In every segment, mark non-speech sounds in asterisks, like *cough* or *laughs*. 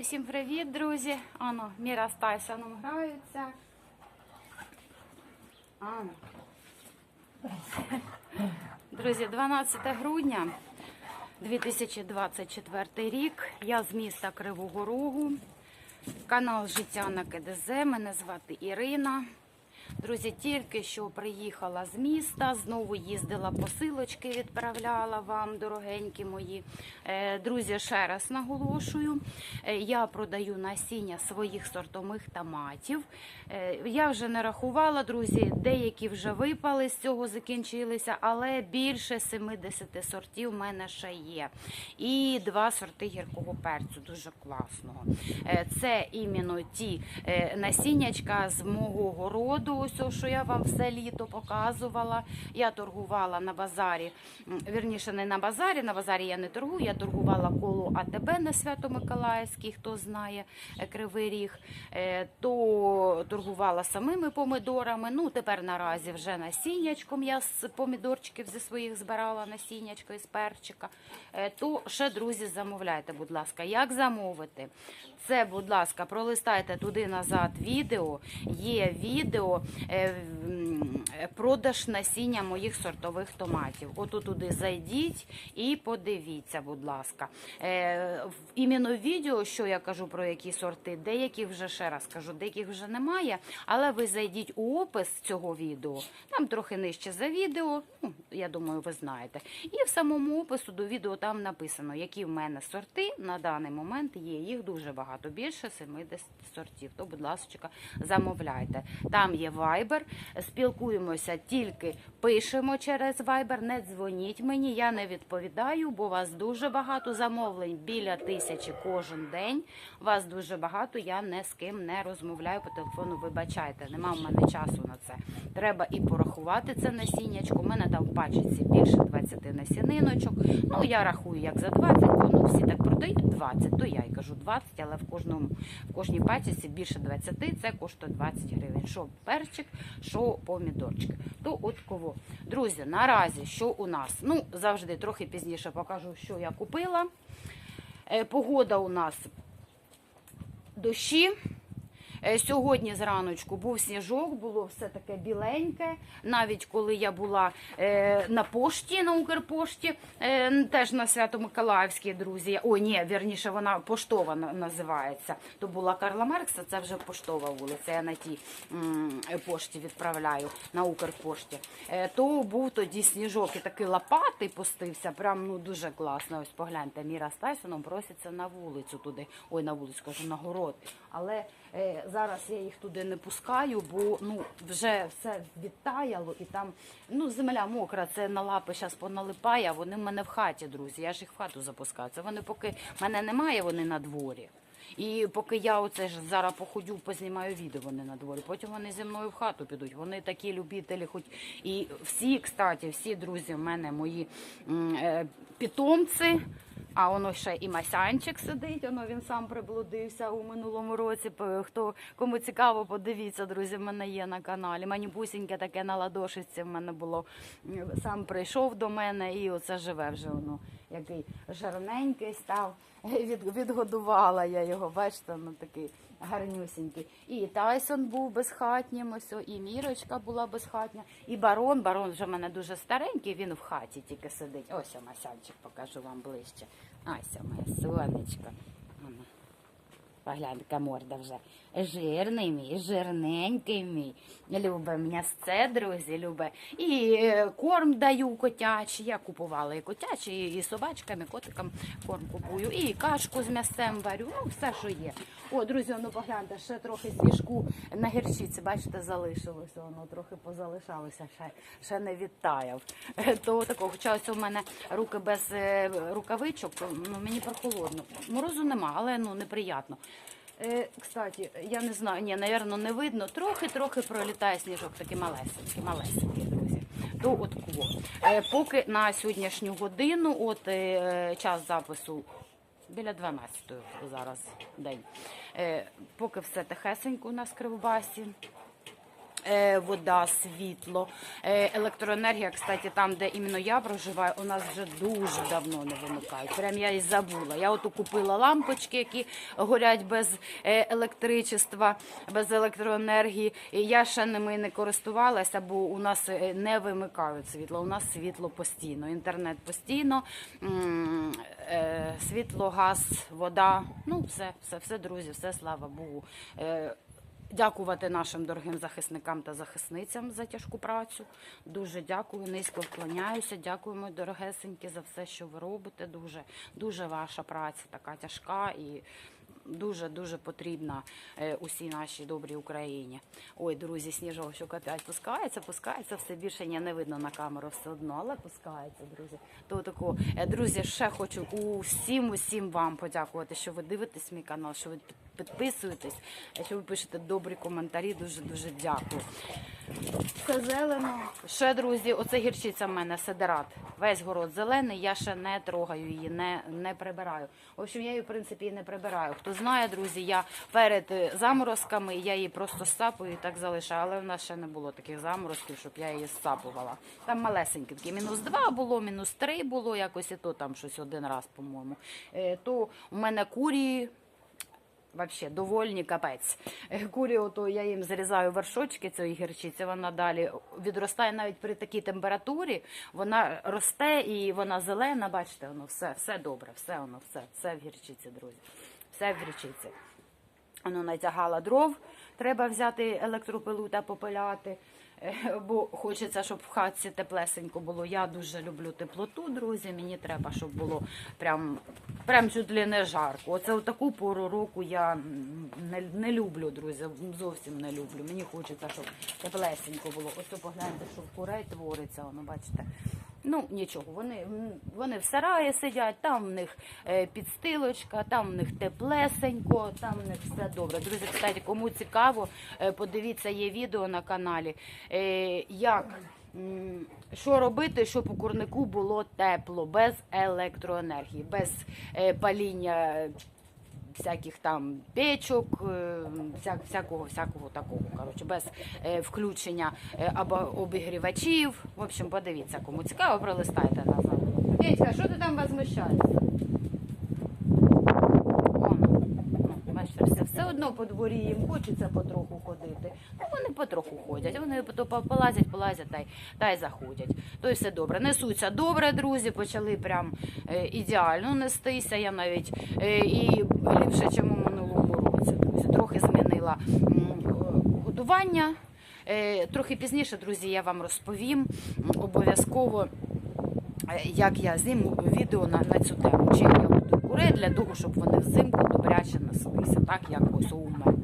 Усім привіт, друзі! Ано, Міра з Тайсоном граються. Ано. Друзі, 12 грудня 2024 рік. Я з міста Кривого Рогу. Канал Життя на КДЗ. Мене звати Ірина. Друзі, тільки що приїхала з міста, знову їздила посилочки, відправляла вам, дорогенькі мої. Е, Друзі, ще раз наголошую, е, я продаю насіння своїх сортових томатів. Е, Я вже не рахувала, друзі, деякі вже випали з цього, закінчилися, але більше 70 сортів в мене ще є. І два сорти гіркого перцю, дуже класного. Це іменно ті насіннячка з мого городу, ось що я вам все літо показувала. Я торгувала на базарі, вірніше, не на базарі, на базарі я не торгую, я торгувала коло АТБ на Свято-Миколаївській, хто знає е, Кривий Ріг, Е, то торгувала самими помидорами. Ну, тепер наразі вже насіннячком я з помідорчиків зі своїх збирала насіннячко із перчика. Е, То ще, друзі, замовляйте, будь ласка, як замовити? Це, будь ласка, пролистайте туди назад відео. Є відео продаж насіння моїх сортових томатів. Отут туди зайдіть і подивіться, будь ласка. Е, Іменно відео, що я кажу про які сорти, деяких вже ще раз кажу, деяких вже немає. Але ви зайдіть у опис цього відео, там трохи нижче за відео. Ну, я думаю, ви знаєте. І в самому опису до відео там написано, які в мене сорти на даний момент є. Їх дуже багато, більше 70 сортів. То, будь ласка, замовляйте. Там є Viber, спілкуємося тільки пишемо через Viber, не дзвоніть мені, я не відповідаю, бо у вас дуже багато замовлень біля тисячі кожен день. Вас дуже багато, я не з ким не розмовляю по телефону. Вибачайте, нема в мене часу на це. Треба і порахувати це насіннячко. У мене там в пачці більше 20 насіниночок. Ну я рахую як за 20, бо ну всі так продають 20, то я й кажу 20, але в кожному в кожній пачці більше 20, це коштує 20 гривень. Що перчик, що помідорчик. То от кого. Друзі, наразі що у нас? Ну, завжди трохи пізніше покажу, що я купила. Е, Погода у нас дощі. Е, Сьогодні зраночку був сніжок, було все таке біленьке. Навіть коли я була е, на пошті, на Укрпошті, е, теж на Свято-Миколаївській, друзі. Ой, ні, вірніше, вона поштова називається. То була Карла Маркса, це вже поштова вулиця. Я на тій пошті відправляю на Укрпошті. То був тоді сніжок і такий лопатий пустився. Прям ну дуже класно. Ось погляньте, Міра з Тайсоном проситься на вулицю туди. Ой, на вулицю кажу, на город. Але зараз я їх туди не пускаю, бо ну вже все відтаяло і там ну земля мокра. Це на лапи зараз поналипає. Вони в мене в хаті, друзі. Я ж їх в хату запускаю. Це вони поки мене немає, вони на дворі. І поки я оце ж зараз походю, познімаю відео, вони на дворі. Потім вони зі мною в хату підуть. Вони такі любителі, хоч і всі, кстати, всі друзі в мене мої е, питомці. А воно ще і Масянчик сидить, воно він сам приблудився у минулому році. Хто кому цікаво, подивіться, друзі, в мене є на каналі. Мені бусіньке таке на ладошиці в мене було. Сам прийшов до мене і оце живе вже воно. Який жарненький став. Від, відгодувала я його, бачите, ну такий гарнюсінький. І Тайсон був безхатнім, ось, і Мірочка була безхатня, і барон. Барон вже в мене дуже старенький, він в хаті тільки сидить. Ось Масянчик, покажу вам ближче. Ось моя сонечко. Погляньте, морда вже. Жирний мій, жирненький мій. Любе м'ясце, друзі, любе. І е, корм даю котячий. Я купувала і котячий, і собачкам, і котикам корм купую. І кашку з м'ясцем варю. Ну, все, що є. О, друзі, ну погляньте, ще трохи сніжку на гірчиці, бачите, залишилося. Воно трохи позалишалося, ще, ще не відтаяв. То такого, хоча ось у мене руки без е, рукавичок, ну, мені прохолодно. Морозу нема, але ну неприємно. Е, кстати, я не знаю, ні, напевно, не видно. Трохи-трохи пролітає сніжок, такий малесенький, малесенький, друзі. То от кого. Е, поки на сьогоднішню годину, от е, час запису біля 12 зараз день. Е, поки все тихесенько у нас в Кривбасі. Е, вода, світло, е, електроенергія. Кстати, там, де іменно я проживаю, у нас вже дуже давно не вимикають. Прям я і забула. Я ото купила лампочки, які горять без е, електричества, без електроенергії. Я ще ними не користувалася, бо у нас не вимикають світло. У нас світло постійно, інтернет постійно, світло, газ, вода. Ну, все, все, все, друзі, все, слава Богу. Дякувати нашим дорогим захисникам та захисницям за тяжку працю. Дуже дякую, низько вклоняюся. Дякуємо дорогесеньки за все, що ви робите. Дуже, дуже ваша праця така тяжка і дуже дуже потрібна е, усій нашій добрій Україні. Ой, друзі, сніжочок опять пускається, пускається. Все більше не видно на камеру все одно, але пускається, друзі. То тако, е, друзі, ще хочу усім, усім вам подякувати, що ви дивитесь мій канал, що ви підписуєтесь, е, що ви пишете добрі коментарі. Дуже дуже дякую. Все зелено. Ще, друзі, оце гірчиця в мене седерат. Весь город зелений, я ще не трогаю її, не, не прибираю. В общем, я її, в принципі, не прибираю. Хто знає, друзі, я перед е, заморозками я її просто сапую і так залишаю. Але в нас ще не було таких заморозків, щоб я її сапувала. Там малесенькі такі, мінус два було, мінус три було, якось і то там щось один раз, по-моєму. Е, То у мене курі. Вообще довольні капець. Е, Курі, ото я їм зрізаю вершочки цієї гірчиці, вона далі відростає навіть при такій температурі. Вона росте і вона зелена. Бачите, воно все, все добре, все воно, все, все в гірчиці, друзі. Все в гірчиці. Воно натягала дров, треба взяти електропилу та попиляти. Е, Бо хочеться, щоб в хатці теплесенько було. Я дуже люблю теплоту, друзі. Мені треба, щоб було прям, прям чуть ли не жарко. Оце в таку пору року я не, не люблю, друзі. Зовсім не люблю. Мені хочеться, щоб теплесенько було. Ось погляньте, що в курей твориться, воно бачите. Ну нічого, вони, вони в сараї сидять, там в них е, підстилочка, там в них теплесенько, там в них все добре. Друзі, кстати, кому цікаво, е, подивіться, є відео на каналі, е, як. Що робити, щоб у курнику було тепло, без електроенергії, без паління всяких там печок, е, вся, всякого, всякого такого. Коротше, без е, включення е, або обігрівачів. В общем, подивіться, кому цікаво, пролистайте назад. Петька, що ти там возмущаєшся? Воно, ну, бачите, все, все одно по дворі їм хочеться потроху ходити. Ну, вони потроху ходять, вони полазять, полазять та й, та й заходять. То й все добре. Несуться добре, друзі, почали прям е, ідеально нестися. Я навіть е, і ліпше, ніж у минулому році, друзі. Трохи змінила годування. Е, Трохи пізніше, друзі, я вам розповім обов'язково як я зніму відео на, на цю тему. Чи я буду курити для того, щоб вони взимку добряче неслися, так як ось у мене.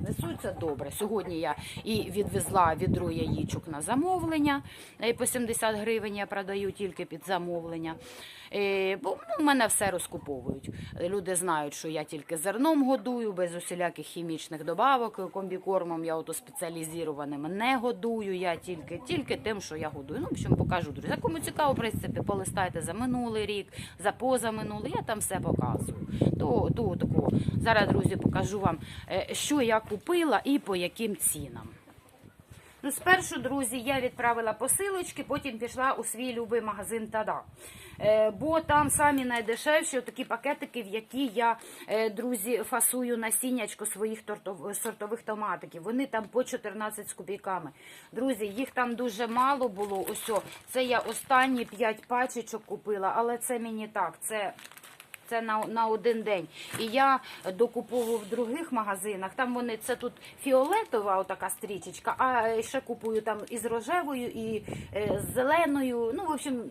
Несуться добре. Сьогодні я і відвезла відро яєчок на замовлення. е, По 70 гривень я продаю тільки під замовлення. Е, Бо ну, мене все розкуповують. Люди знають, що я тільки зерном годую, без усіляких хімічних добавок. Комбікормом я ото спеціалізованим не годую. Я тільки, тільки тим, що я годую. Ну, в общем, покажу, друзі. Кому цікаво, в принципі, полистайте за минулий рік, за позаминулий, я там все показую. То, то, тако. Зараз, друзі, покажу вам, е, що я купила і по яким цінам. Ну, спершу, друзі, я відправила посилочки, потім пішла у свій любий магазин Тада. Е, бо там самі найдешевші такі пакетики, в які я, е, друзі, фасую насіннячко своїх сортових томатиків. Вони там по 14 з копійками. Друзі, їх там дуже мало було. Ось, це я останні 5 пачечок купила, але це мені так. Це це на, на один день. І я докуповую в других магазинах. Там вони це тут фіолетова, отака стрічечка, а е, ще купую там із рожевою, і е, з зеленою. Ну, в общем,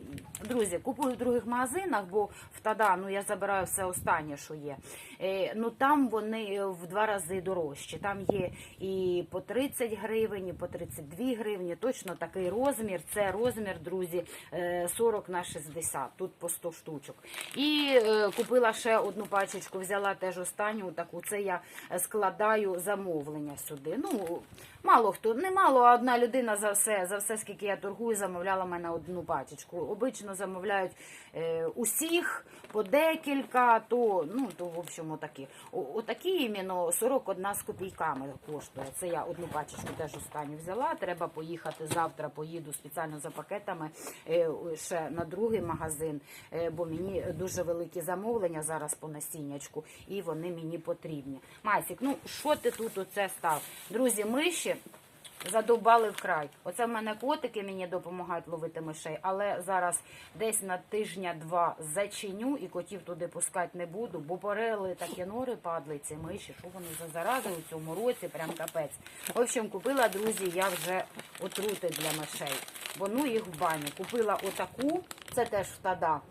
друзі, купую в других магазинах, бо в Тада ну я забираю все останнє, що є. Е, ну там вони в два рази дорожчі. Там є і по 30 гривень, і по 32 гривні. Точно такий розмір. Це розмір, друзі, е, 40 на 60. Тут по 100 штучок. І е, купую купила ще одну пачечку, взяла теж останню таку. Це я складаю замовлення сюди. Ну, мало хто, не мало, а одна людина за все, за все, скільки я торгую, замовляла мене одну пачечку. Обично замовляють е, усіх по декілька, то, ну, то в общем, отакі. О, отакі іменно 41 з копійками коштує. Це я одну пачечку теж останню взяла. Треба поїхати завтра, поїду спеціально за пакетами е, ще на другий магазин, е, бо мені дуже великі замовлення зараз по насіннячку, і вони мені потрібні. Масік, ну що ти тут оце став? Друзі, миші. Задовбали вкрай. Оце в мене котики мені допомагають ловити мишей, але зараз десь на тижня-два зачиню і котів туди пускати не буду, бо порели такі нори падли ці миші, що вони за зарази у цьому році, прям капець. В общем, купила, друзі, я вже отрути для мишей, бо ну їх в баню. Купила отаку, це теж втада.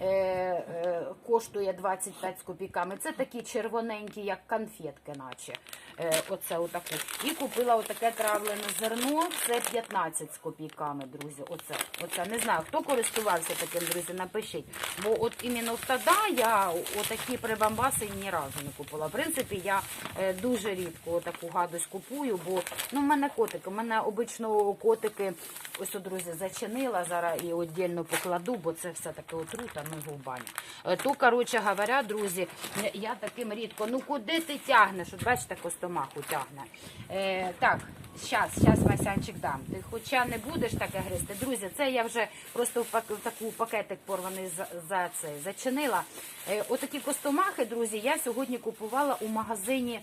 Е, е, коштує 25 з копійками. Це такі червоненькі, як конфетки, наче. Е, оце отаку. І купила отаке травлене зерно. Це 15 з копійками, друзі. Оце, оце. Не знаю, хто користувався таким, друзі, напишіть. Бо от іменно втада я отакі прибамбаси ні разу не купила. В принципі, я е, дуже рідко отаку гадость купую, бо ну, в мене котики. У мене обично котики, ось, друзі, зачинила зараз і віддільно покладу, бо це все таке отрута, ну в. Е, То, коротше говоря, друзі, е, я таким рідко, ну куди ти тягнеш? От бачите, костомаху тягне. Е, так, щас, щас Васянчик дам. Ти хоча не будеш таке гризти. Друзі, це я вже просто в таку пакетик порваний за, за це зачинила. Е, отакі костомахи, друзі, я сьогодні купувала у магазині.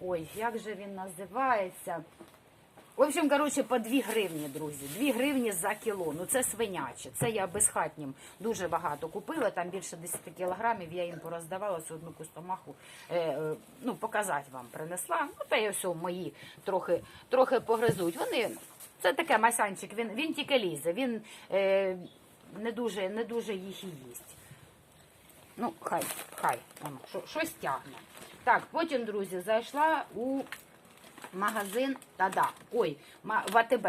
Ой, як же він називається? В общем, коротше, по 2 гривні, друзі. 2 гривні за кіло. Ну це свиняче. Це я безхатнім дуже багато купила. Там більше 10 кілограмів. Я їм пороздавала цю одну кустомаху. Е, е, ну, показати вам принесла. Ну, та й ось мої трохи, трохи погризуть. Вони це таке масянчик. Він, він тільки лізе. Він е, не дуже, не дуже їх і їсть. Ну, хай, хай, воно, що- щось тягне. Так, потім, друзі, зайшла у магазин Тада. Ой, ма- в АТБ.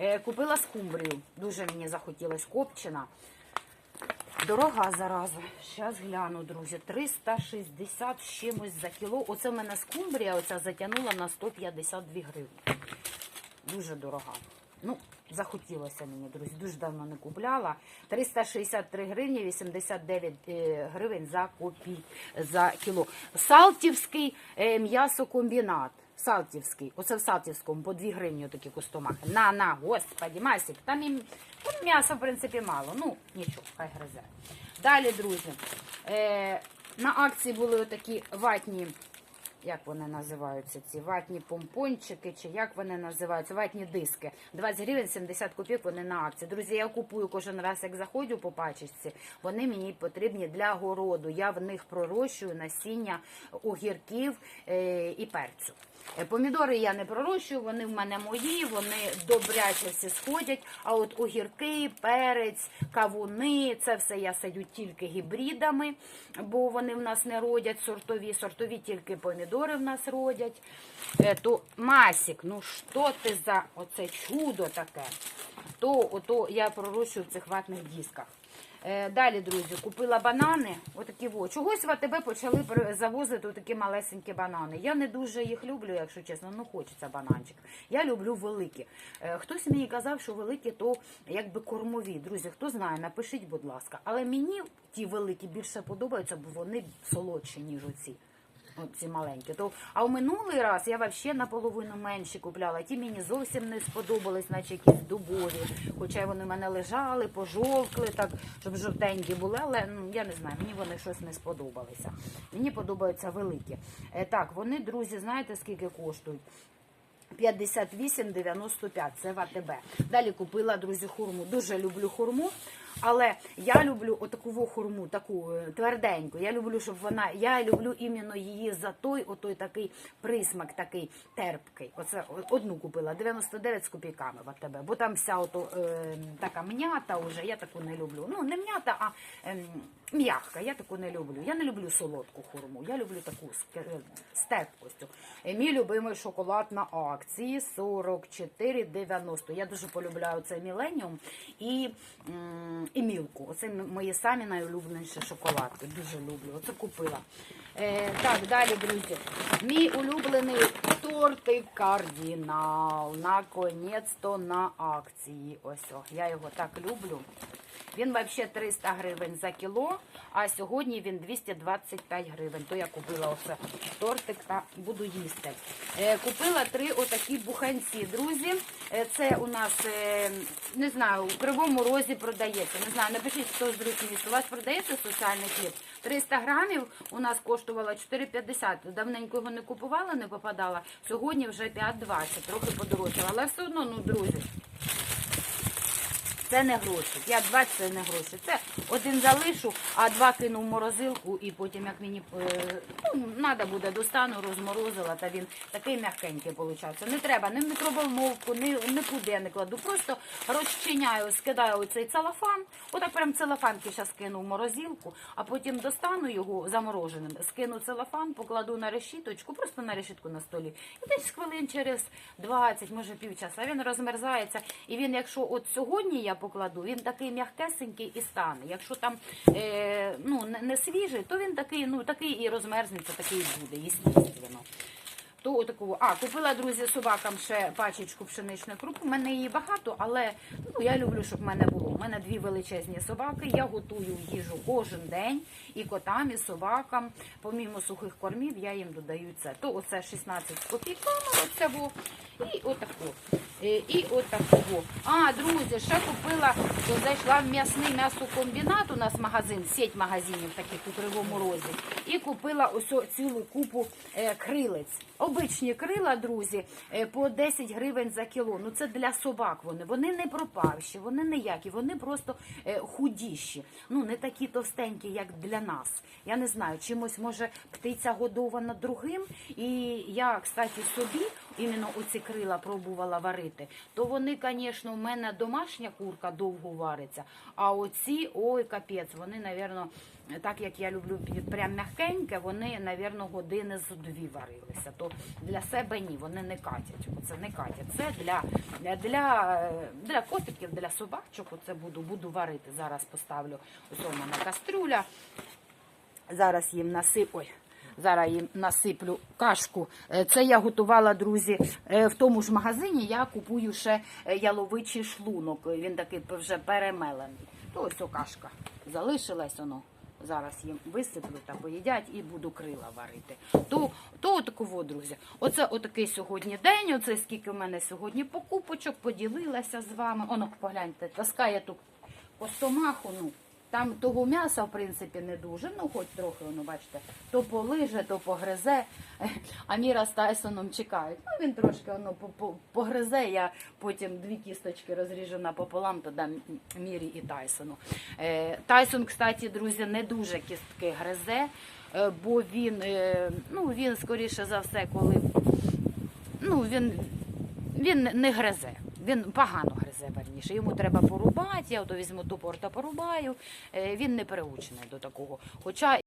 Е, купила скумбрію. Дуже мені захотілось копчена. Дорога зараза. Зараз гляну, друзі. 360 з чимось за кіло. Оце в мене скумбрія оця затягнула на 152 гривні. Дуже дорога. Ну, захотілося мені, друзі. Дуже давно не купляла. 363 гривні 89 е, гривень за копій за кіло. Салтівський е, м'ясокомбінат. Салтівський. Оце в Салтівському по 2 гривні такі кустомахи. На, на, господі, Масік. Там і ну, м'яса, в принципі, мало. Ну, нічого, хай гризе. Далі, друзі. Е, на акції були отакі ватні як вони називаються, ці ватні помпончики, чи як вони називаються, ватні диски. 20 гривень 70 копійок вони на акції. Друзі, я купую кожен раз, як заходжу по пачечці. Вони мені потрібні для городу. Я в них пророщую насіння огірків е, і перцю. Е, Помідори я не пророщую, вони в мене мої, вони добряче всі сходять. А от огірки, перець, кавуни, це все я садю тільки гібридами, бо вони в нас не родять сортові. Сортові тільки помідори в нас родять. Е, То Масік, ну що ти за оце чудо таке? То ото я пророщую в цих ватних дисках. Е, Далі, друзі, купила банани. Отакі во. Чогось в АТБ почали завозити такі малесенькі банани. Я не дуже їх люблю, якщо чесно. Ну хочеться бананчик. Я люблю великі. Е, Хтось мені казав, що великі то якби кормові. Друзі, хто знає, напишіть, будь ласка. Але мені ті великі більше подобаються, бо вони солодші, ніж оці. Ці маленькі. То, а в минулий раз я взагалі наполовину менші купляла. Ті мені зовсім не сподобались, наче якісь дубові. Хоча вони в мене лежали, пожовкли, так, щоб жовтенькі були, але ну, я не знаю, мені вони щось не сподобалися. Мені подобаються великі. Е, так, вони, друзі, знаєте, скільки коштують? 58,95, це в АТБ. Далі купила, друзі, хурму. Дуже люблю хурму, але я люблю отаку хурму, таку е, тверденьку. Я люблю, щоб вона, я люблю іменно її за той, отой такий присмак, такий терпкий. Оце одну купила, 99 з копійками в АТБ, бо там вся ото, е, така м'ята вже, я таку не люблю. Ну, не м'ята, а ем, м'ягка, я таку не люблю. Я не люблю солодку хурму, я люблю таку з, ке- з терпкостю. Е, Мій любимий шоколад на акції 44,90. Я дуже полюбляю цей міленіум. І м, і мілку. Оце мої самі найулюбленіші шоколадки. Дуже люблю. Оце купила. Е, так, далі, друзі. Мій улюблений тортик кардинал. Наконець-то на акції. Ось о. Я його так люблю. Він взагалі 300 гривень за кіло, а сьогодні він 225 гривень. То я купила оце тортик та буду їсти. Е, купила три отакі буханці, друзі. Е, це у нас, е, не знаю, у Кривому Розі продається. Не знаю, напишіть, хто з міст. У вас продається соціальний хліб? 300 грамів у нас коштувало 4,50. Давненько його не купувала, не попадала. Сьогодні вже 5,20. Трохи подорожчало. Але все одно, ну, друзі, це не гроші. 5,20 це не гроші. Це один залишу, а два кину в морозилку і потім, як мені е, ну, треба буде, достану, розморозила, та він такий м'якенький виходить. Не треба ні в мікроволновку, ні, нікуди не кладу. Просто розчиняю, скидаю оцей целофан. Отак прям целофанки зараз кину в морозилку, а потім достану його замороженим, скину целофан, покладу на решіточку, просто на решітку на столі. І десь хвилин через 20, може півчаса, він розмерзається. І він, якщо от сьогодні я покладу, він такий м'якесенький і стане. Якщо там е, ну, не, не свіжий, то він такий, ну, такий і розмерзнеться, такий і буде, естественно. То отакого. А, купила, друзі, собакам ще пачечку пшеничної крупи. У мене її багато, але ну, я люблю, щоб в мене було. У мене дві величезні собаки. Я готую їжу кожен день і котам, і собакам. Помімо сухих кормів, я їм додаю це. То оце 16 з копійками. І отаку. Е, І отакого. А, друзі, ще купила, то зайшла в м'ясний м'ясокомбінат, у нас магазин, сеть магазинів таких у Кривому Розі. І купила ось цілу купу е, крилець. Обичні крила, друзі, е, по 10 гривень за кіло. Ну це для собак вони. Вони не пропавші, вони ніякі, вони просто е, худіші. Ну не такі товстенькі, як для нас. Я не знаю, чимось може птиця годована другим. І я, кстати, собі іменно оці крила пробувала варити. То вони, звісно, у мене домашня курка довго вариться. А оці, ой, капець, вони, напевно, так як я люблю прям м'якеньке, вони, напевно, години з дві варилися. То для себе ні, вони не катять. Оце не катять. Це для, для, для котиків, для собачок. Оце буду, буду варити. Зараз поставлю ось у мене кастрюля. Зараз їм насип... Ой. Зараз їм насиплю кашку. Е, Це я готувала, друзі, е, в тому ж магазині. Я купую ще е, яловичий шлунок. Він такий вже перемелений. То ось о кашка залишилась воно. Зараз їм висиплю та поїдять і буду крила варити. То, то отаково, друзі. Оце отакий сьогодні день. Оце скільки в мене сьогодні покупочок, поділилася з вами. Оно, погляньте, таскає тут костомаху. Ну, там того м'яса, в принципі, не дуже, ну хоч трохи, воно, бачите, то полиже, то погризе. *laughs* А Міра з Тайсоном чекають. Ну, він трошки воно по- по- погризе, я потім дві кісточки розріжу напополам, то дам Мірі і Тайсону. Е, Тайсон, кстати, друзі, не дуже кістки гризе, е, бо він, е, ну, він, скоріше за все, коли ну, він, він не гризе. Він погано гризе верніше. Йому треба порубати, я ото візьму топор та порубаю. Е, Він не переучений до такого. Хоча